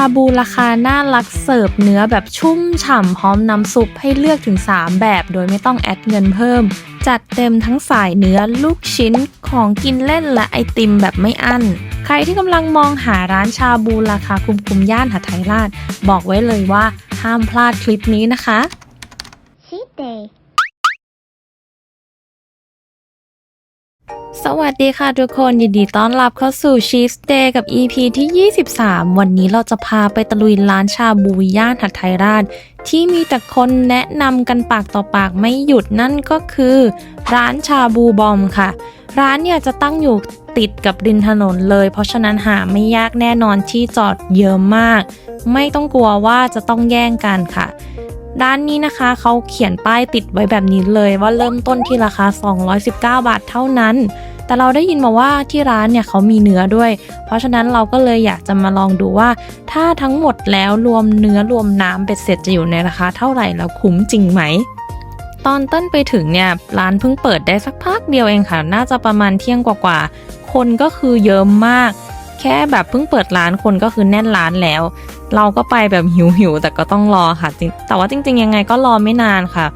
าบูราคาน่ารักเสิร์ฟเนื้อแบบชุ่มฉ่ำพร้อมน้ำซุปให้เลือกถึง 3 แบบโดยไม่ต้องแอดเงินเพิ่ม จัดเต็มทั้งสายเนื้อลูกชิ้นของกินเล่นและไอติมแบบไม่อั้น ใครที่กำลังมองหาร้านชาบูราคาคุ้มๆย่านหาไทยราช บอกไว้เลยว่าห้ามพลาดคลิปนี้นะคะ Cheat day. สวัสดีค่ะทุกคนยินดีต้อนรับเข้าสู่ Cheese Day กับ EP ที่ 23 วันนี้เราจะพาไปตะลุยร้านชาบูย่านหัดไทยราช ที่มีแต่คนแนะนำกันปากต่อปากไม่หยุดนั่นก็คือ ร้านชาบูบอมค่ะ ร้านเนี่ยจะตั้งอยู่ติดกับริมถนนเลย เพราะฉะนั้นหาไม่ยากแน่นอนที่จอดเยอะมาก ไม่ต้องกลัวว่าจะต้องแย่งกันค่ะ ร้านนี้นะคะเขาเขียนป้ายติดไว้แบบนี้เลยว่าเริ่มต้นที่ราคา 219 บาทเท่านั้น แต่เราได้ยินมาว่าที่ร้านเนี่ยเขามีเนื้อด้วย เพราะฉะนั้นเราก็เลยอยากจะมาลองดูว่า ถ้าทั้งหมดแล้วรวมเนื้อรวมน้ำเบ็ดเสร็จจะอยู่ในราคาเท่าไหร่แล้วคุ้มจริงไหมตอนเต้นไปถึงเนี่ยร้านเพิ่งเปิดได้สักพักเดียวเองค่ะ น่าจะประมาณเที่ยงกว่าๆคนก็คือเยอะมาก แค่แบบเพิ่งเปิดร้านคนก็คือแน่นร้านแล้ว เราก็ไปแบบหิวๆแต่ก็ต้องรอค่ะจริงแต่ว่าจริง ๆ ยังไงก็รอไม่นานค่ะ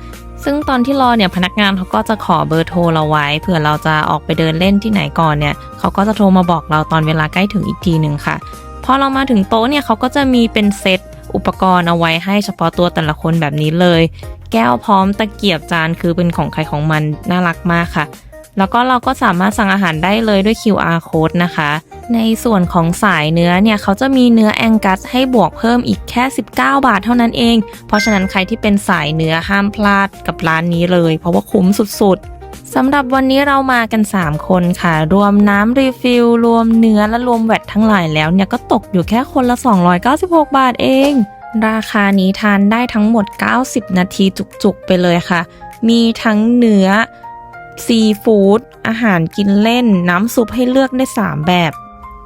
ซึ่งตอนที่รอเนี่ยพนักงานเขาก็จะขอเบอร์โทรเราไว้เผื่อเราจะออกไปเดินเล่นที่ไหนก่อนเนี่ยเขาก็จะโทรมาบอกเราตอนเวลาใกล้ถึงอีกทีหนึ่งค่ะพอเรามาถึงโต๊ะเนี่ยเขาก็จะมีเป็นเซตอุปกรณ์เอาไว้ให้เฉพาะตัวแต่ละคนแบบนี้เลย แก้วพร้อมตะเกียบจานคือเป็นของใครของมันน่ารักมากค่ะ แล้วก็เราก็สามารถสั่งอาหารได้เลยด้วย QR code นะคะ ในส่วนของสายเนื้อเนี่ยเขาจะมีเนื้อแองกัสให้บวกเพิ่มอีกแค่ 19 บาทเท่านั้นเอง เพราะฉะนั้นใครที่เป็นสายเนื้อห้ามพลาดกับร้านนี้เลย เพราะว่าคุ้มสุดๆสำหรับวันนี้เรามากัน 3 คนค่ะ รวมน้ำรีฟิลรวมเนื้อและรวมแวตทั้งหลายแล้วเนี่ยก็ตกอยู่แค่คนละ 296 บาทเอง ราคานี้ทานได้ทั้งหมด 90 นาทีจุกๆไปเลยค่ะ มีทั้งเนื้อ ซีฟู้ดอาหารกินเล่น น้ำซุปให้เลือกได้ 3 แบบ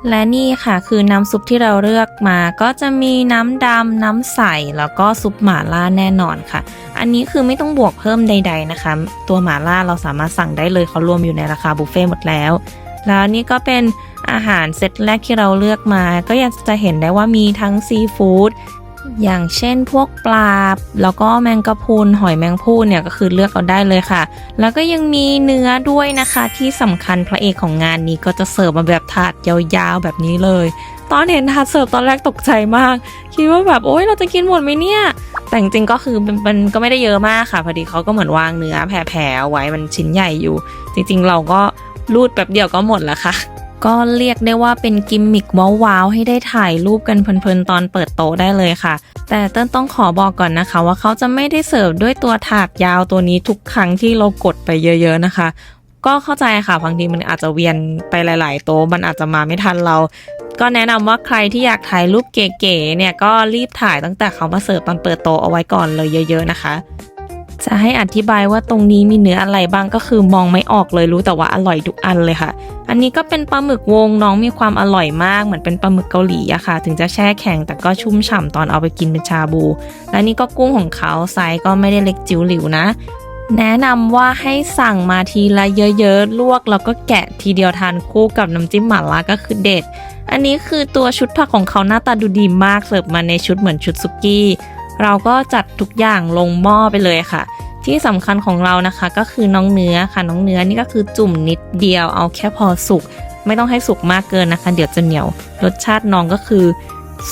และนี่ค่ะคือน้ำซุปที่เราเลือกมา ก็จะมีน้ำดำน้ำใส แล้วก็ซุปหม่าล่าแน่นอนค่ะ อันนี้คือไม่ต้องบวกเพิ่มใด ๆนะคะ ตัวหม่าล่าเราสามารถสั่งได้เลยเขารวมอยู่ในราคาบุฟเฟ่ต์หมดแล้ว แล้วนี่ก็เป็นอาหารเซตแรกที่เราเลือกมา ก็ยังจะเห็นได้ว่ามีทั้งซีฟู้ด อย่างเช่นพวกปลา แล้วก็แมงกะพรุนหอยแมงภู่เนี่ยก็คือเลือกเอาได้เลยค่ะ แล้วก็ยังมีเนื้อด้วยนะคะที่สำคัญพระเอกของงานนี้ก็จะเสิร์ฟมาแบบถาดยาวๆแบบนี้เลย ตอนเห็นถาดเสิร์ฟตอนแรกตกใจมาก คิดว่าแบบโอ๊ยเราจะกินหมดไหมเนี่ย แต่จริงก็คือมันมนก็ไม่ได้เยอะมากค่ะพอดีเขาก็เหมือนวางเนื้อแผ่ๆไว้มันชิ้นใหญ่อยู่ จริงๆ เราก็รูดแป๊บเดียวก็หมดแล้วค่ะ ก็เรียกได้ว่าเป็นกิมมิกว้าวๆให้ได้ถ่ายรูปกันเพลินๆตอนเปิดโต๊ะได้เลยค่ะ แต่เต้นต้องขอบอกก่อนนะคะ ว่าเขาจะไม่ได้เสิร์ฟด้วยตัวถาดยาวตัวนี้ทุกครั้งที่เรากดไปเยอะ ๆนะคะ ก็เข้าใจค่ะบางทีมันอาจจะเวียนไปหลาย ๆ โต๊ะมันอาจจะมาไม่ทันเรา ก็แนะนำว่าใครที่อยากถ่ายรูปเก๋ๆเนี่ยก็รีบถ่ายตั้งแต่เขามาเสิร์ฟตอนเปิดโต๊ะเอาไว้ก่อนเลยเยอะ ๆ นะคะ จะให้อธิบายว่าตรงนี้มีเนื้ออะไรบ้างก็คือมองไม่ออกเลยรู้แต่ว่าอร่อยทุกอันเลยค่ะ อันนี้ก็เป็นปลาหมึกวงน้องมีความอร่อยมากเหมือนเป็นปลาหมึกเกาหลีอะค่ะ ถึงจะแช่แข็งแต่ก็ชุ่มฉ่ำตอนเอาไปกินเป็นชาบู และนี่ก็กุ้งของเขาไซส์ก็ไม่ได้เล็กจิ๋วหลิวนะแนะนำว่าให้สั่งมาทีละเยอะๆ ลวกแล้วก็แกะทีเดียวทานคู่กับน้ำจิ้มหม่าล่าก็คือเด็ด อันนี้คือตัวชุดผักของเขาหน้าตาดูดีมากเสิร์ฟมาในชุดเหมือนชุดซุกี้ เราก็จัดทุกอย่างลงหม้อไปเลยค่ะ ที่สำคัญของเรานะคะก็คือน้องเนื้อค่ะ น้องเนื้อนี่ก็คือจุ่มนิดเดียวเอาแค่พอสุก ไม่ต้องให้สุกมากเกินนะคะ เดี๋ยวจะเหนียว รสชาติน้องก็คือ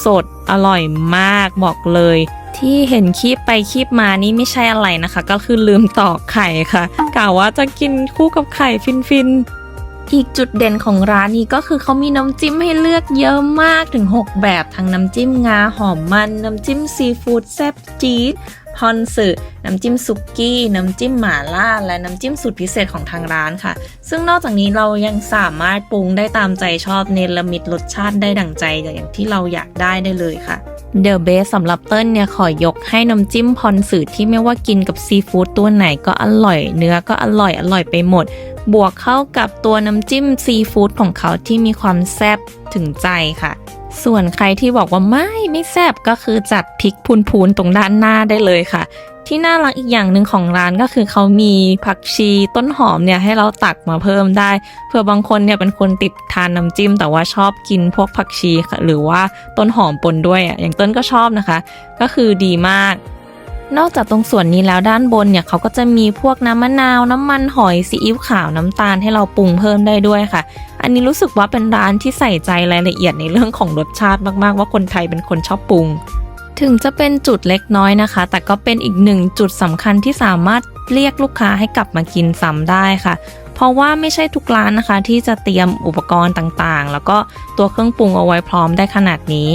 สดอร่อยมากบอกเลย ที่เห็นคีบไปคีบมานี่ไม่ใช่อะไรนะคะ ก็คือลืมตอกไข่ค่ะกล่าวว่าจะกินคู่กับไข่ฟินๆอีกจุดเด่นของร้านนี้ก็คือเขามีน้ำจิ้มให้เลือกเยอะมากถึง 6 แบบทั้งน้ำจิ้มงาหอมมัน น้ำจิ้มซีฟู้ดแซ่บจี๊ด พอนสึน้ำจิ้มสุกี้ น้ำจิ้มหม่าล่า และน้ำจิ้มสูตรพิเศษของทางร้านค่ะ ซึ่งนอกจากนี้เรายังสามารถปรุงได้ตามใจชอบเนรมิตรสชาติได้ดั่งใจอย่างที่เราอยากได้ได้เลยค่ะ เดอะเบสสำหรับเติ้ลเนี่ยขอยกให้น้ำจิ้มพอนสือที่ไม่ว่ากินกับซีฟู้ดตัวไหนก็อร่อย เนื้อก็อร่อยอร่อยไปหมด บวกเข้ากับตัวน้ำจิ้มซีฟู้ดของเขาที่มีความแซ่บถึงใจค่ะ ส่วนใครที่บอกว่าไม่ไม่แซบก็คือจัดพริกพูนๆตรงด้านหน้าได้เลยค่ะ ที่น่ารักอีกอย่างหนึ่งของร้านก็คือเขามีผักชีต้นหอมเนี่ยให้เราตักมาเพิ่มได้ เพื่อบางคนเนี่ยเป็นคนติดทานน้ำจิ้ม แต่ว่าชอบกินพวกผักชีหรือว่าต้นหอมปนด้วยอะอย่างต้นก็ชอบนะคะ ก็คือดีมาก นอกจากตรงส่วนนี้แล้วด้านบนเนี่ยเขาก็จะมีพวกน้ำมะนาว น้ำมันหอยซีอิ๊วขาวน้ำตาลให้เราปรุงเพิ่มได้ด้วยค่ะ อันนี้รู้สึกว่าเป็นร้านที่ใส่ใจรายละเอียดในเรื่องของรสชาติมากๆ ว่าคนไทยเป็นคนชอบปรุง ถึงจะเป็นจุดเล็กน้อยนะคะ แต่ก็เป็นอีกหนึ่งจุดสำคัญที่สามารถเรียกลูกค้าให้กลับมากินซ้ำได้ค่ะเพราะว่าไม่ใช่ทุกร้านนะคะที่จะเตรียมอุปกรณ์ต่างๆ แล้วก็ตัวเครื่องปรุงเอาไว้พร้อมได้ขนาดนี้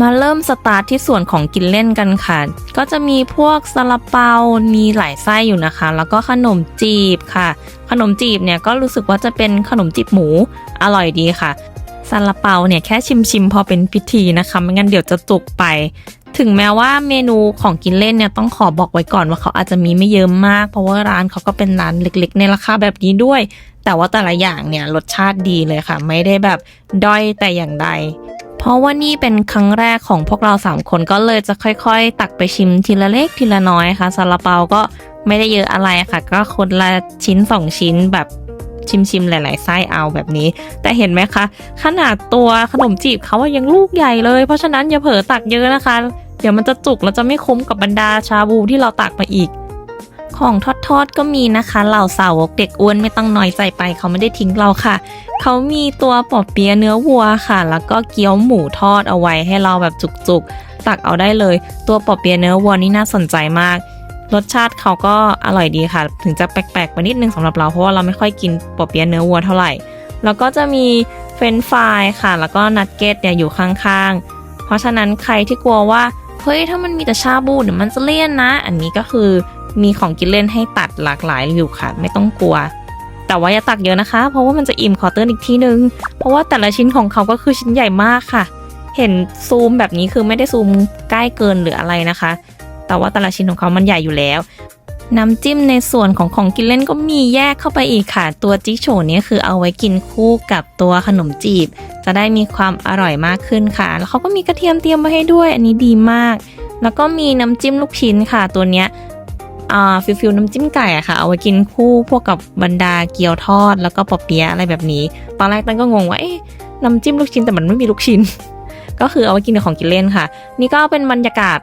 มาเริ่มสตาร์ทที่ส่วนของกินเล่นกันค่ะ ก็จะมีพวกซาลาเปา มีหลายไส้อยู่นะคะ แล้วก็ขนมจีบค่ะ ขนมจีบเนี่ยก็รู้สึกว่าจะเป็นขนมจีบหมู อร่อยดีค่ะ ซาลาเปาเนี่ยแค่ชิมชิมๆพอเป็นพิธีนะคะ ไม่งั้นเดี๋ยวจะจุกไป ถึงแม้ว่าเมนูของกินเล่นเนี่ยต้องขอบอกไว้ก่อนว่าเขาอาจจะมีไม่เยอะมาก เพราะว่าร้านเขาก็เป็นร้านเล็กๆ ในราคาแบบนี้ด้วย แต่ว่าแต่ละอย่างเนี่ยรสชาติดีเลยค่ะ ไม่ได้แบบด้อยแต่อย่างใด เพราะว่านี่เป็นครั้งแรกของพวกเราสามคนก็เลยจะค่อยๆ ตักไปชิมทีละเล็กทีละน้อยค่ะซาลาเปาก็ไม่ได้เยอะอะไรค่ะ ก็คนละชิ้นสองชิ้นแบบชิมๆหลาย ๆ ไส้เอาแบบนี้ แต่เห็นไหมคะ ขนาดตัวขนมจีบเขาอะยังลูกใหญ่เลย เพราะฉะนั้นอย่าเผลอตักเยอะนะคะ เดี๋ยวมันจะจุกแล้วจะไม่คุ้มกับบรรดาชาบูที่เราตักมาอีก ของทอดๆก็มีนะคะเหล่าสาวกเด็กอ้วนไม่ต้องน้อยใจไป เขาไม่ได้ทิ้งเราค่ะ เขามีตัวปอบเปียเนื้อวัวค่ะ แล้วก็เกี๊ยวหมูทอดเอาไว้ให้เราแบบจุกๆ ตักเอาได้เลย ตัวปอบเปียเนื้อวัวนี่น่าสนใจมาก รสชาติเขาก็อร่อยดีค่ะ ถึงจะแปลกๆไปนิดนึงสำหรับเราเพราะว่าเราไม่ค่อยกินปอบเปียเนื้อวัวเท่าไหร่ แล้วก็จะมีเฟรนช์ฟรายค่ะ แล้วก็นัดเก็ตเนี่ยอยู่ข้างๆ เพราะฉะนั้นใครที่กลัวว่าเฮ้ยถ้ามันมีแต่ชาบูเดี๋ยวมันจะเลี่ยนนะ อันนี้ก็คือ มีของกินเล่นให้ตัดหลากหลายอยู่ค่ะ ไม่ต้องกลัว แต่ว่าอย่าตักเยอะนะคะ เพราะว่ามันจะอิ่มขอเตือนอีกทีนึง เพราะว่าแต่ละชิ้นของเขาก็คือชิ้นใหญ่มากค่ะ เห็นซูมแบบนี้คือไม่ได้ซูมใกล้เกินหรืออะไรนะคะ แต่ว่าแต่ละชิ้นของเขามันใหญ่อยู่แล้วน้ำจิ้มในส่วนของของกินเล่นก็มีแยกเข้าไปอีกค่ะ ตัวจิ๊กโฉนี่ยคือเอาไว้กินคู่กับตัวขนมจีบ จะได้มีความอร่อยมากขึ้นค่ะ แล้วเขาก็มีกระเทียมเตรียมไว้ให้ด้วย อันนี้ดีมาก แล้วก็มีน้ำจิ้มลูกชิ้นค่ะ ตัวเนี้ย ฟิลฟิลน้ำจิ้มไก่อะค่ะ เอาไว้กินคู่พวกกับบรรดาเกี๊ยวทอด แล้วก็ปอเปี๊ยะอะไรแบบนี้ตอนแรกตั้งก็งงว่าเอ๊ะน้ำจิ้มลูกชิ้นแต่มันไม่มีลูกชิ้น ก็คือเอาไว้กินกับของกินเล่นค่ะ นี่ก็เป็นบรรยากาศ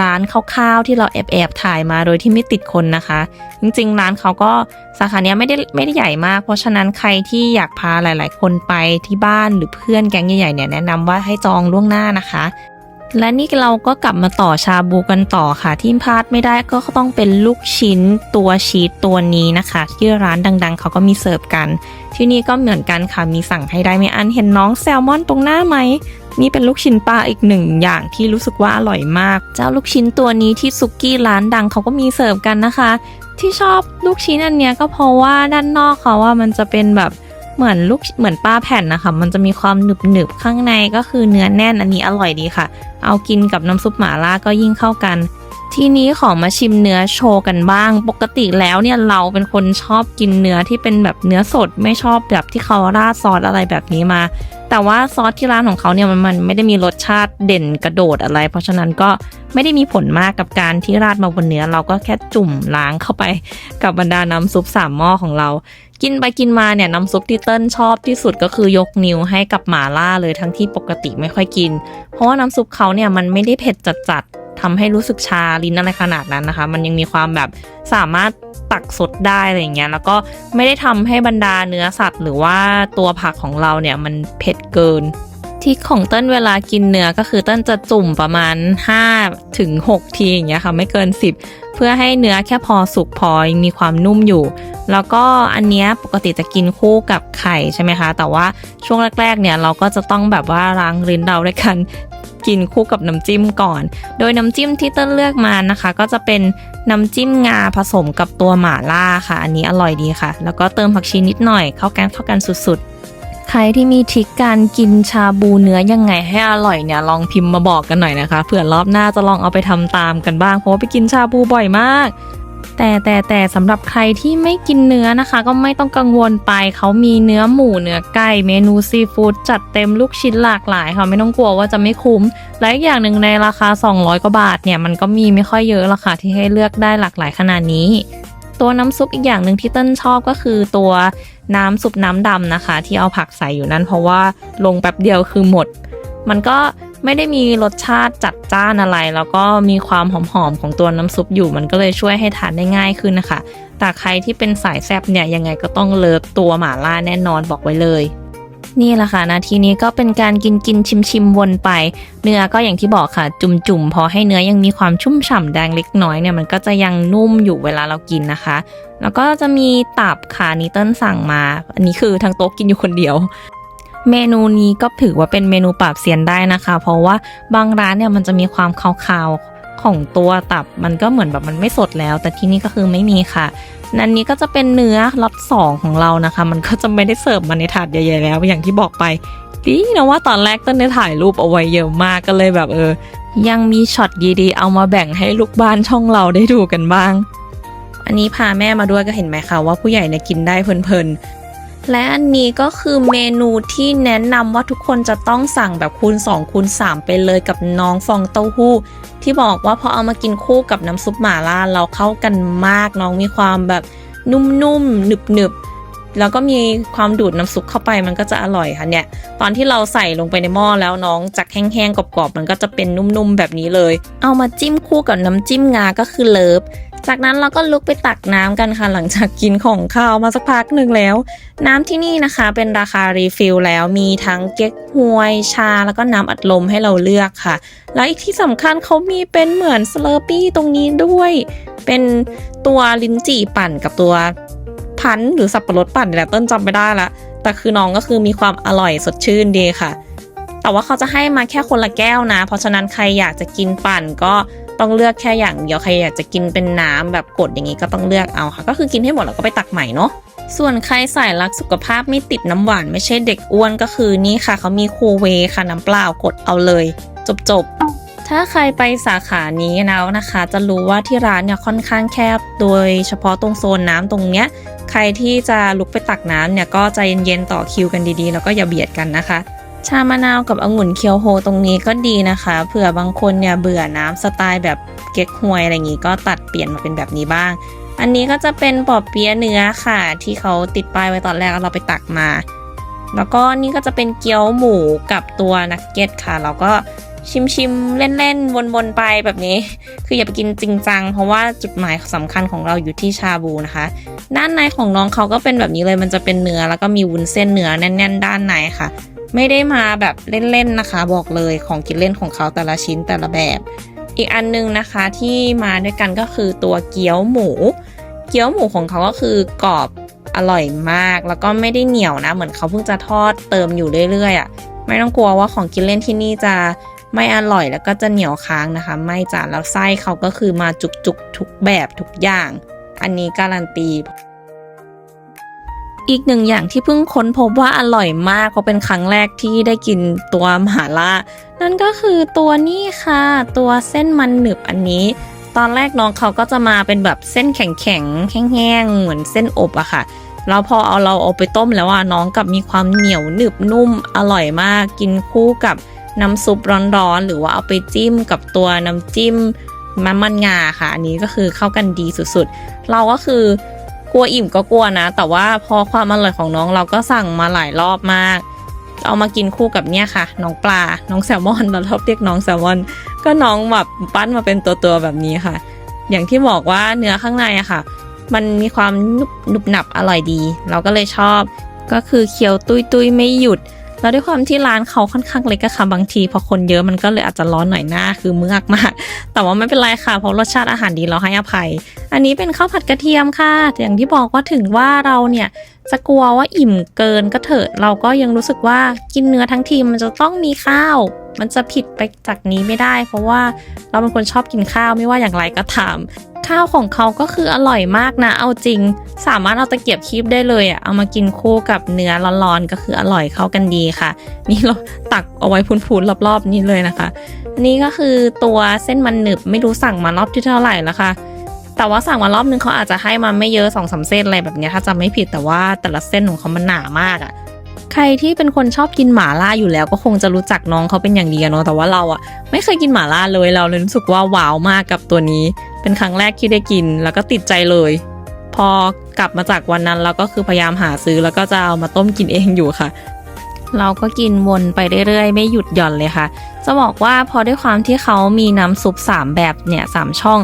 ร้านคร่าวๆที่เราแอบๆถ่ายมาโดยที่ไม่ติดคนนะคะ จริงๆ ร้านเขาก็สาขาเนี้ยไม่ได้ไม่ได้ใหญ่มาก เพราะฉะนั้นใครที่อยากพาหลาย ๆ คนไปที่บ้านหรือเพื่อนแก๊งใหญ่ๆเนี่ยแนะนำว่าให้จองล่วงหน้านะคะ และนี่เราก็กลับมาต่อชาบูกันต่อค่ะ ที่พลาดไม่ได้ก็ต้องเป็นลูกชิ้นตัวชีสตัวนี้นะคะ ที่ร้านดัง ๆ เขาก็มีเสิร์ฟกัน ที่นี่ก็เหมือนกันค่ะมีสั่งให้ได้ไม่อันเห็นน้องแซลมอนตรงหน้าไหมนี่เป็นลูกชิ้นปลาอีกหนึ่งอย่างที่รู้สึกว่าอร่อยมาก เจ้าลูกชิ้นตัวนี้ที่ซุกี้ร้านดังเขาก็มีเสิร์ฟกันนะคะ ที่ชอบลูกชิ้นอันเนี้ยก็เพราะว่าด้านนอกเขาว่ามันจะเป็นแบบ เหมือนลูกเหมือนปลาแผ่นนะคะ มันจะมีความหนึบหนึบๆข้างในก็คือเนื้อแน่นอันนี้อร่อยดีค่ะ เอากินกับน้ำซุปหม่าล่าก็ยิ่งเข้ากัน ทีนี้ขอมาชิมเนื้อโชว์กันบ้าง ปกติแล้วเนี่ยเราเป็นคนชอบกินเนื้อที่เป็นแบบเนื้อสดไม่ชอบแบบที่เขาราดซอสอะไรแบบนี้มา แต่ว่าซอสที่ร้านของเขาเนี่ยมันไม่ได้มีรสชาติเด่นกระโดดอะไร เพราะฉะนั้นก็ไม่ได้มีผลมากกับการที่ราดมาบนเนื้อเราก็แค่จุ่มล้างเข้าไปกับบรรดาน้ำซุปสามหม้อของเรา กินไปกินมาเนี่ยน้ำซุปที่เติ้ลชอบที่สุดก็คือยกนิ้วให้กับหมาล่าเลยทั้งที่ปกติไม่ค่อยกิน เพราะว่าน้ำซุปเขาเนี่ยมันไม่ได้เผ็ดจัดๆทำให้รู้สึกชาลิ้นอะไรขนาดนั้นนะคะ มันยังมีความแบบสามารถตักสดได้อะไรอย่างเงี้ยแล้วก็ไม่ได้ทำให้บรรดาเนื้อสัตว์ หรือว่าตัวผักของเราเนี่ยมันเผ็ดเกิน ที่ของเต้นเวลากินเนื้อก็คือเต้นจะจุ่มประมาณ5ถึง6ทีอย่างเงี้ยค่ะไม่เกิน 10 เพื่อให้เนื้อแค่พอสุกพอยังมีความนุ่มอยู่ แล้วก็อันเนี้ยปกติจะกินคู่กับไข่ใช่ไหมคะ แต่ว่าช่วงแรกๆเนี่ยเราก็จะต้องแบบว่าล้างลิ้นเราด้วยกันกินคู่กับน้ำจิ้มก่อน โดยน้ำจิ้มที่เต้นเลือกมานะคะ ก็จะเป็นน้ำจิ้มงาผสมกับตัวหม่าล่าค่ะ อันนี้อร่อยดีค่ะ แล้วก็เติมผักชีนิดหน่อยเข้ากันเข้ากันสุดๆ ใครที่มีทริคการกินชาบูเนื้อยังไงให้อร่อยเนี่ยลองพิมพ์มาบอกกันหน่อยนะคะเผื่อรอบหน้าจะลองเอาไปทำตามกันบ้างเพราะว่าไปกินชาบูบ่อยมาก แต่แต่แต่สำหรับใครที่ไม่กินเนื้อนะคะ ก็ไม่ต้องกังวลไปเขามีเนื้อหมูเนื้อไก่เมนูซีฟู้ดจัดเต็มลูกชิ้นหลากหลายค่ะไม่ต้องกลัวว่าจะไม่คุ้ม และอีกอย่างหนึ่งในราคา 200กว่าบาทเนี่ยมันก็มีไม่ค่อยเยอะละค่ะที่ให้เลือกได้หลากหลายขนาดนี้ ตัวน้ำซุปอีกอย่างหนึ่งที่เต้นชอบก็คือตัวน้ำซุปน้ำดำนะคะ ที่เอาผักใส่อยู่นั้น เพราะว่าลงแป๊บเดียวคือหมด มันก็ไม่ได้มีรสชาติจัดจ้านอะไร แล้วก็มีความหอมๆของตัวน้ำซุปอยู่ มันก็เลยช่วยให้ทานได้ง่ายขึ้นนะคะ แต่ใครที่เป็นสายแซบเนี่ยยังไงก็ต้องเลิฟตัวหม่าล่าแน่นอนบอกไว้เลย นี่แหละค่ะนาทีนี้ก็เป็นการกินกินชิมชิมวนไป เนื้อก็อย่างที่บอกค่ะ จุ่มๆพอให้เนื้อยังมีความชุ่มฉ่ำแดงเล็กน้อยเนี่ยมันก็จะยังนุ่มอยู่เวลาเรากินนะคะ แล้วก็จะมีตับค่ะนิเติ้ลสั่งมา อันนี้คือทั้งโต๊ะกินอยู่คนเดียวเมนูนี้ก็ถือว่าเป็นเมนูปราบเซียนได้นะคะ เพราะว่าบางร้านเนี่ยมันจะมีความคาวๆ ของตัวตับมันก็เหมือนแบบมันไม่สดแล้ว แต่ที่นี่ก็คือไม่มีค่ะนันนี้ก็จะเป็นเนื้อล็อตสองของเรานะคะ มันก็จะไม่ได้เสิร์ฟมาในถาดใหญ่ๆแล้ว อย่างที่บอกไปดีนะว่าตอนแรกต้นได้ถ่ายรูปเอาไว้เยอะมากก็เลยแบบเออ ยังมีช็อตดีๆเอามาแบ่งให้ลูกบ้านช่องเราได้ดูกันบ้าง อันนี้พาแม่มาด้วยก็เห็นไหมคะว่าผู้ใหญ่เนี่ยกินได้เพลิน และอันนี้ก็คือเมนูที่แนะนำว่าทุกคนจะต้องสั่งแบบคูณ2คูณ3ไปเลยกับน้องฟองเต้าหู้ ที่บอกว่าพอเอามากินคู่กับน้ำซุปหม่าล่าเราเข้ากันมาก น้องมีความแบบนุ่มๆหนึบๆแล้วก็มีความดูดน้ำซุปเข้าไปมันก็จะอร่อยค่ะเนี่ย ตอนที่เราใส่ลงไปในหม้อแล้วน้องจากแห้งๆกรอบๆมันก็จะเป็นนุ่มๆแบบนี้เลย เอามาจิ้มคู่กับน้ำจิ้มงาก็คือเลิฟ จากนั้นเราก็ลุกไปตักน้ำกันค่ะ หลังจากกินของข้าวมาสักพักหนึ่งแล้ว น้ำที่นี่นะคะเป็นราคารีฟิลแล้วมีทั้งเก๊กฮวยชาแล้วก็น้ำอัดลมให้เราเลือกค่ะ แล้วอีกที่สำคัญเขามีเป็นเหมือนสเลอร์ปี้ตรงนี้ด้วย เป็นตัวลิ้นจี่ปั่นกับตัวพันธุ์หรือสับปะรดปั่นนี่แหละต้นจำไม่ได้ละแต่คือน้องก็คือมีความอร่อยสดชื่นดีค่ะ แต่ว่าเขาจะให้มาแค่คนละแก้วนะ เพราะฉะนั้นใครอยากจะกินปั่นก็ ต้องเลือกแค่อย่างเดียวใครอยากจะกินเป็นน้ำแบบกดอย่างนี้ก็ต้องเลือกเอาค่ะ ก็คือกินให้หมดแล้วก็ไปตักใหม่เนาะส่วนใครสายรักสุขภาพไม่ติดน้ำหวานไม่ใช่เด็กอ้วนก็คือนี่ค่ะเขามีคูเวค่ะน้ำเปล่ากดเอาเลย จบจบๆถ้าใครไปสาขานี้แล้วนะคะ จะรู้ว่าที่ร้านเนี่ยค่อนข้างแคบ โดยเฉพาะตรงโซนน้ำตรงเนี้ย ใครที่จะลุกไปตักน้ำเนี่ยก็ใจเย็นๆต่อคิวกันดีๆ แล้วก็อย่าเบียดกันนะคะ ชามะนาวกับองุ่นเคียวโฮตรงนี้ก็ดีนะคะ เผื่อบางคนเนี่ยเบื่อน้ำสไตล์แบบเก๊กฮวยอะไรอย่างงี้ก็ตัดเปลี่ยนมาเป็นแบบนี้บ้าง อันนี้ก็จะเป็นปอบเปี๊ยะเนื้อค่ะ ที่เขาติดป้ายไว้ตอนแรกเราไปตักมา แล้วก็นี่ก็จะเป็นเกี๊ยวหมูกับตัวนักเก็ตค่ะเราก็ชิมชิมเล่นๆวนๆไปแบบนี้ คืออย่าไปกินจริงจังเพราะว่าจุดหมายสำคัญของเราอยู่ที่ชาบูนะคะ ด้านในของน้องเขาก็เป็นแบบนี้เลยมันจะเป็นเนื้อแล้วก็มีวุ้นเส้นเนื้อแน่น ๆ ด้านในค่ะ ไม่ได้มาแบบเล่นๆนะคะ บอกเลยของกินเล่นของเขาแต่ละชิ้นแต่ละแบบ อีกอันนึงนะคะที่มาด้วยกันก็คือตัวเกี๊ยวหมู เกี๊ยวหมูของเขาก็คือกรอบอร่อยมากแล้วก็ไม่ได้เหนียวนะ เหมือนเขาเพิ่งจะทอดเติมอยู่เรื่อยๆอะไม่ต้องกลัวว่าของกินเล่นที่นี่จะไม่อร่อยแล้วก็จะเหนียวค้างนะคะ ไม่จ้ะแล้วไส้เขาก็คือมาจุกๆทุกแบบทุกอย่าง อันนี้การันตี อีกหนึ่งอย่างที่เพิ่งค้นพบว่าอร่อยมากเพราะเป็นครั้งแรกที่ได้กินตัวม่าล่านั่นก็คือตัวนี้ค่ะ ตัวเส้นมันหนึบอันนี้ ตอนแรกน้องเขาก็จะมาเป็นแบบเส้นแข็งๆแห้งๆเหมือนเส้นอบอะค่ะแล้วพอเอาเราเอาไปต้มแล้วอะน้องกับมีความเหนียวหนึบนุ่มอร่อยมาก กินคู่กับน้ำซุปร้อนๆหรือว่าเอาไปจิ้มกับตัวน้ำจิ้มมันมันงาค่ะ อันนี้ก็คือเข้ากันดีสุดๆ เราก็คือ กลัวอิ่มก็กลัวนะ แต่ว่าพอความอร่อยของน้องเราก็สั่งมาหลายรอบมาก เอามากินคู่กับเนี่ยค่ะ น้องปลา น้องแซลมอนเราชอบเรียกน้องแซลมอน ก็น้องแบบปั้นมาเป็นตัวๆแบบนี้ค่ะ อย่างที่บอกว่าเนื้อข้างในอะค่ะ มันมีความนุบหนุบหนับอร่อยดี เราก็เลยชอบ ก็คือเคี้ยวตุยตุยๆไม่หยุดแล้วด้วยความที่ร้านเขาค่อนข้างเล็กอะค่ะบางทีพอคนเยอะมันก็เลยอาจจะร้อนหน่อยหน้าคือเมือกมาก แต่ว่าไม่เป็นไรค่ะเพราะรสชาติอาหารดีเราให้อภัย อันนี้เป็นข้าวผัดกระเทียมค่ะ อย่างที่บอกว่าถึงว่าเราเนี่ยจะกลัวว่าอิ่มเกินก็เถอะ เราก็ยังรู้สึกว่ากินเนื้อทั้งทีมันจะต้องมีข้าว มันจะผิดไปจากนี้ไม่ได้ เพราะว่าเราเป็นคนชอบกินข้าวไม่ว่าอย่างไรก็ตาม ข้าวของเขาก็คืออร่อยมากนะ เอาจริง สามารถเอาตะเกียบคีบได้เลยอะ เอามากินคู่กับเนื้อร้อนๆก็คืออร่อยเข้ากันดีค่ะ นี่เราตักเอาไว้พูนๆรอบๆนี้เลยนะคะ นี่ก็คือตัวเส้นมันหนึบไม่รู้สั่งมารอบที่เท่าไหร่แล้วค่ะ แต่ว่าสั่งมารอบนึงเขาอาจจะให้มาไม่เยอะสองสามเส้นอะไรแบบนี้ถ้าจำไม่ผิดแต่ว่าแต่ละเส้นของเขามันหนามากอะใครที่เป็นคนชอบกินหมาล่าอยู่แล้วก็คงจะรู้จักน้องเขาเป็นอย่างดีเนาะแต่ว่าเราอะไม่เคยกินหมาล่าเลยเราเลยรู้สึกว่าว้าวมากกับตัวนี้ เป็นครั้งแรกที่ได้กินแล้วก็ติดใจเลย พอกลับมาจากวันนั้นเราก็คือพยายามหาซื้อแล้วก็จะเอามาต้มกินเองอยู่ค่ะ เราก็กินวนไปเรื่อยๆ ไม่หยุดหย่อนเลยค่ะ จะบอกว่าพอด้วยความที่เขามีน้ำซุปสามแบบเนี่ยสามช่อง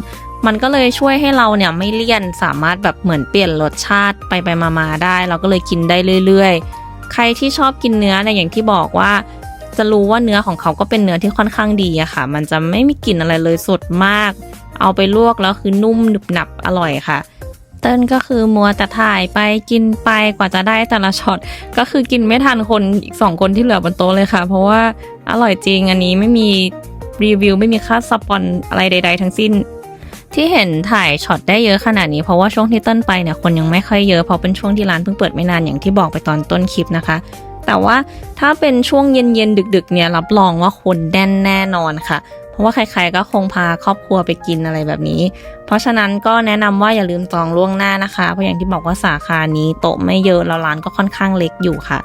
มันก็เลยช่วยให้เราเนี่ยไม่เลี่ยนสามารถแบบเหมือนเปลี่ยนรสชาติไปไปมาๆได้ เราก็เลยกินได้เรื่อย ๆ ใครที่ชอบกินเนื้อเนี่ยอย่างที่บอกว่า จะรู้ว่าเนื้อของเขาก็เป็นเนื้อที่ค่อนข้างดีอะค่ะ มันจะไม่มีกลิ่นอะไรเลยสดมาก เอาไปลวกแล้วคือนุ่มหนึบหนับอร่อยค่ะเติ้ลก็คือมัวแต่ถ่ายไปกินไปกว่าจะได้แต่ละช็อตก็คือกินไม่ทันคนอีกสองคนที่เหลือบนโต๊ะเลยค่ะ เพราะว่าอร่อยจริงอันนี้ไม่มีรีวิวไม่มีค่าสปอนอะไรใด ๆ ทั้งสิ้น ที่เห็นถ่ายช็อตได้เยอะขนาดนี้เพราะว่าช่วงที่เต้นไปเนี่ยคนยังไม่ค่อยเยอะเพราะเป็นช่วงที่ร้านเพิ่งเปิดไม่นานอย่างที่บอกไปตอนต้นคลิปนะคะ แต่ว่าถ้าเป็นช่วงเย็นๆดึก ๆ เนี่ยรับรองว่าคนแน่นแน่นอนค่ะ เพราะว่าใครๆก็คงพาครอบครัวไปกินอะไรแบบนี้ เพราะฉะนั้นก็แนะนำว่าอย่าลืมจองล่วงหน้านะคะ เพราะอย่างที่บอกว่าสาขานี้โต๊ะไม่เยอะแล้วร้านก็ค่อนข้างเล็กอยู่ค่ะ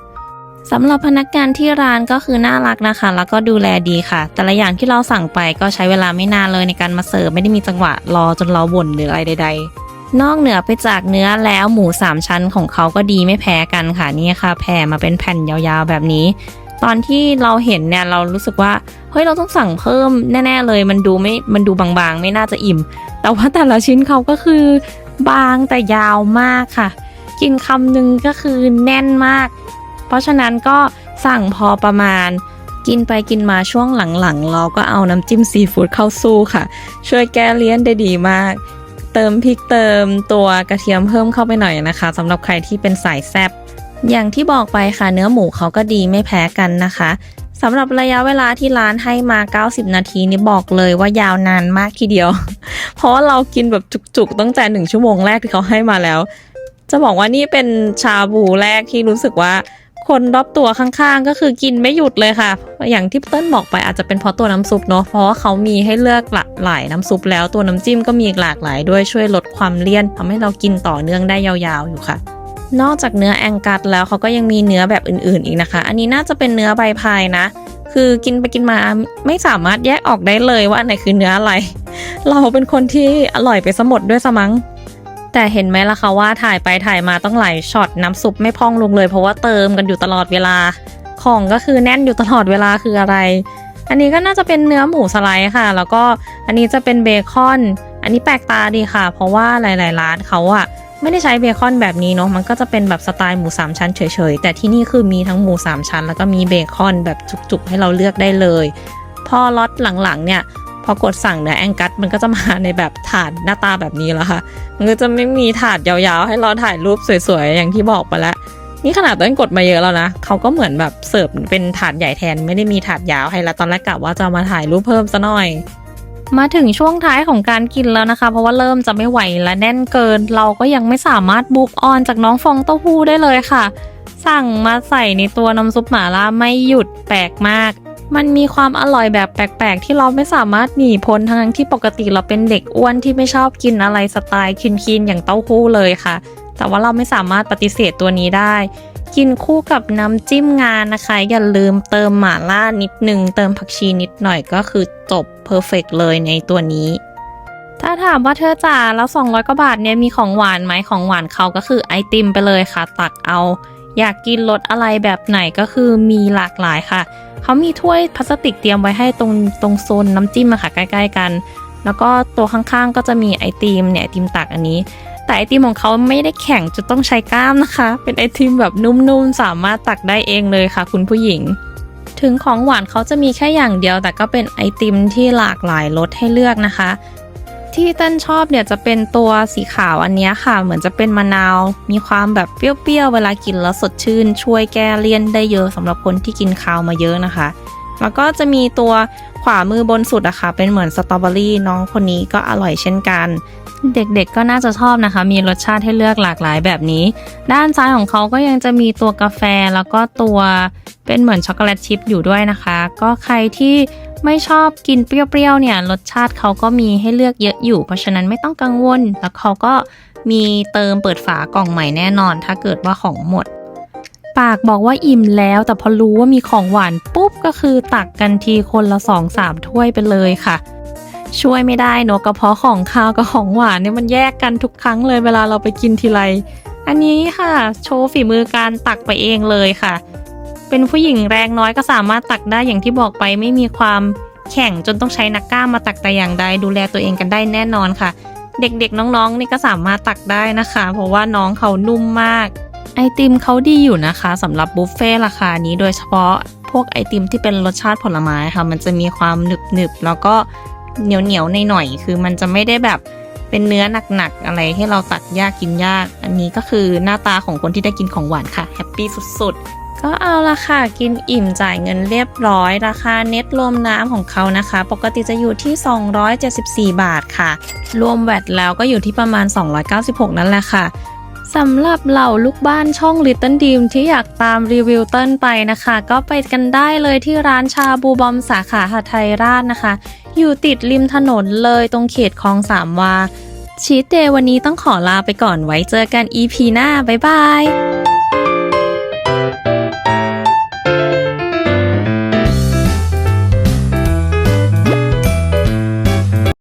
สำหรับพนักงานที่ร้านก็คือน่ารักนะคะ แล้วก็ดูแลดีค่ะ แต่ละอย่างที่เราสั่งไปก็ใช้เวลาไม่นานเลยในการมาเสิร์ฟไม่ได้มีจังหวะรอจนเราบ่นหรืออะไรใด ๆ นอกเหนือไปจากเนื้อแล้วหมูสามชั้นของเขาก็ดีไม่แพ้กันค่ะนี่ค่ะแผ่มาเป็นแผ่นยาวๆแบบนี้ ตอนที่เราเห็นเนี่ยเรารู้สึกว่าเฮ้ยเราต้องสั่งเพิ่มแน่ ๆ เลย มันดูไม่มันดูบางๆ ไม่น่าจะอิ่ม แต่ว่าแต่ละชิ้นเขาก็คือบางแต่ยาวมากค่ะ กินคำหนึ่งก็คือแน่นมาก เพราะฉะนั้นก็สั่งพอประมาณ กินไปกินมาช่วงหลังๆ เราก็เอาน้ำจิ้มซีฟู้ดเข้าสู้ค่ะ ช่วยแก้เลี่ยนได้ดีมาก เติมพริกเติมตัวกระเทียมเพิ่มเข้าไปหน่อยนะคะสำหรับใครที่เป็นสายแซบอย่างที่บอกไปค่ะเนื้อหมูเขาก็ดีไม่แพ้กันนะคะสำหรับระยะเวลาที่ร้านให้มา 90 นาทีนี่บอกเลยว่ายาวนานมากทีเดียว เพราะว่าเรากินแบบจุกๆตั้งแต่หนึ่งชั่วโมงแรกที่เขาให้มาแล้ว จะบอกว่านี่เป็นชาบูแรกที่รู้สึกว่า คนรอบตัวข้างๆ ก็คือกินไม่หยุดเลยค่ะ อย่างที่เติ้ลบอกไปอาจจะเป็นเพราะตัวน้ำซุปเนาะเพราะว่าเขามีให้เลือกหลากหลายน้ำซุปแล้วตัวน้ำจิ้มก็มีหลากหลายด้วยช่วยลดความเลี่ยนทำให้เรากินต่อเนื่องได้ยาวๆอยู่ค่ะ นอกจากเนื้อแองกัสแล้วเขาก็ยังมีเนื้อแบบอื่นๆอีกนะคะ อันนี้น่าจะเป็นเนื้อใบพายนะ คือกินไปกินมาไม่สามารถแยกออกได้เลยว่าอันไหนคือเนื้ออะไร เราเป็นคนที่อร่อยไปสมดด้วยสมั้ง แต่เห็นไหมล่ะคะว่าถ่ายไปถ่ายมาต้องหลายช็อตน้ำซุปไม่พองลงเลย เพราะว่าเติมกันอยู่ตลอดเวลา ของก็คือแน่นอยู่ตลอดเวลาคืออะไร อันนี้ก็น่าจะเป็นเนื้อหมูสไลด์ค่ะ แล้วก็อันนี้จะเป็นเบคอน อันนี้แปลกตาดีค่ะ เพราะว่าหลาย ๆ ร้านเขาอะไม่ได้ใช้เบคอนแบบนี้เนาะมันก็จะเป็นแบบสไตล์หมูสามชั้นเฉยๆแต่ที่นี่คือมีทั้งหมูสามชั้น แล้วก็มีเบคอนแบบจุกๆให้เราเลือกได้เลย พอล็อตหลังๆเนี่ย อกดสั่งเนื้อแองกัสมันก็จะมาในแบบถาดหน้าตาแบบนี้แล้วค่ะ มันก็จะไม่มีถาดยาวๆ ให้เราถ่ายรูปสวยๆ อย่างที่บอกไปแล้ว นี่ขนาดต้นกดมาเยอะแล้วนะเขาก็เหมือนแบบเสิร์ฟเป็นถาดใหญ่แทนไม่ได้มีถาดยาวให้แล้วตอนแรกกะว่าจะมาถ่ายรูปเพิ่มซะหน่อยมาถึงช่วงท้ายของการกินแล้วนะคะ เพราะว่าเริ่มจะไม่ไหวและแน่นเกิน เราก็ยังไม่สามารถบุกออนจากน้องฟองเต้าหู้ได้เลยค่ะ สั่งมาใส่ในตัวน้ำซุปหม่าล่าไม่หยุดแปลกมาก มันมีความอร่อยแบบแปลกๆ ที่เราไม่สามารถหนีพ้นทั้งที่ปกติเราเป็นเด็กอ้วนที่ไม่ชอบกินอะไรสไตล์คินๆอย่างเต้าหู้เลยค่ะ แต่ว่าเราไม่สามารถปฏิเสธตัวนี้ได้ กินคู่กับน้ำจิ้มงานนะคะ อย่าลืมเติมหม่าล่านิดนึง เติมผักชีนิดหน่อยก็คือจบเพอร์เฟกเลยในตัวนี้ถ้าถามว่าเธอจ๋าแล้ว200กว่าบาทเนี่ยมีของหวานไหมของหวานเขาก็คือไอติมไปเลยค่ะ ตักเอา อยากกินรสอะไรแบบไหนก็คือมีหลากหลายค่ะ เขามีถ้วยพลาสติกเตรียมไว้ให้ตรงตรงโซนน้ำจิ้มอะค่ะใกล้ ๆ กัน แล้วก็ตัวข้างๆก็จะมีไอติมเนี่ยไอติมตักอันนี้ แต่ไอติมของเขาไม่ได้แข็งจะต้องใช้กล้ามนะคะ เป็นไอติมแบบนุ่มๆสามารถตักได้เองเลยค่ะ คุณผู้หญิง ถึงของหวานเขาจะมีแค่อย่างเดียว แต่ก็เป็นไอติมที่หลากหลายรสให้เลือกนะคะ ที่เต้นชอบเนี่ยจะเป็นตัวสีขาวอันนี้ค่ะ เหมือนจะเป็นมะนาว มีความแบบเปรี้ยวๆเวลากินแล้วสดชื่น ช่วยแก้เลี่ยนได้เยอะสำหรับคนที่กินคาวมาเยอะนะคะ แล้วก็จะมีตัวขวามือบนสุดอะค่ะ เป็นเหมือนสตรอเบอรี่น้องคนนี้ก็อร่อยเช่นกัน เด็กๆก็น่าจะชอบนะคะ มีรสชาติให้เลือกหลากหลายแบบนี้ ด้านซ้ายของเขาก็ยังจะมีตัวกาแฟแล้วก็ตัว เป็นเหมือนช็อกโกแลตชิพอยู่ด้วยนะคะ ก็ใครที่ไม่ชอบกินเปรี้ยวๆเนี่ยรสชาติเขาก็มีให้เลือกเยอะอยู่ เพราะฉะนั้นไม่ต้องกังวล แล้วเขาก็มีเติมเปิดฝากล่องใหม่แน่นอน ถ้าเกิดว่าของหมด ปากบอกว่าอิ่มแล้ว แต่พอรู้ว่ามีของหวานปุ๊บก็คือตักกันทีคนละสองสามถ้วยไปเลยค่ะ ช่วยไม่ได้เนอะกระเพาะของคาวกับของหวานเนี่ยมันแยกกันทุกครั้งเลยเวลาเราไปกินทีไรอันนี้ค่ะ โชว์ฝีมือการตักไปเองเลยค่ะ เป็นผู้หญิงแรงน้อยก็สามารถตักได้อย่างที่บอกไปไม่มีความแข่งจนต้องใช้นักกล้ามมาตักแต่อย่างใดดูแลตัวเองกันได้แน่นอนค่ะ เด็กๆน้องๆ นี่ก็สามารถตักได้นะคะ เพราะว่าน้องเขานุ่มมาก ไอติมเขาดีอยู่นะคะสำหรับบุฟเฟ่ราคานี้โดยเฉพาะพวกไอติมที่เป็นรสชาติผลไม้ค่ะ มันจะมีความหนึบๆแล้วก็เหนียวๆหน่อยคือมันจะไม่ได้แบบเป็นเนื้อหนักๆอะไรให้เราตัดยากกินยาก อันนี้ก็คือหน้าตาของคนที่ได้กินของหวานค่ะแฮปปี้สุดๆ ก็เอาละค่ะ กินอิ่มจ่ายเงินเรียบร้อย ราคาเน็ตรวมน้ำของเขานะคะ ปกติจะอยู่ที่ 274 บาทค่ะ รวมแวตแล้วก็อยู่ที่ประมาณ 296 นั่นแหละค่ะสำหรับเหล่าลูกบ้านช่อง Little Dream ที่อยากตามรีวิวเติ้ลไปนะคะ ก็ไปกันได้เลยที่ร้านชาบูบอมสาขาหาไทยราชนะคะ อยู่ติดริมถนนเลยตรงเขตคลองสามวาชีตเดย์วันนี้ต้องขอลาไปก่อนไว้เจอกัน EP หน้า บ๊ายบาย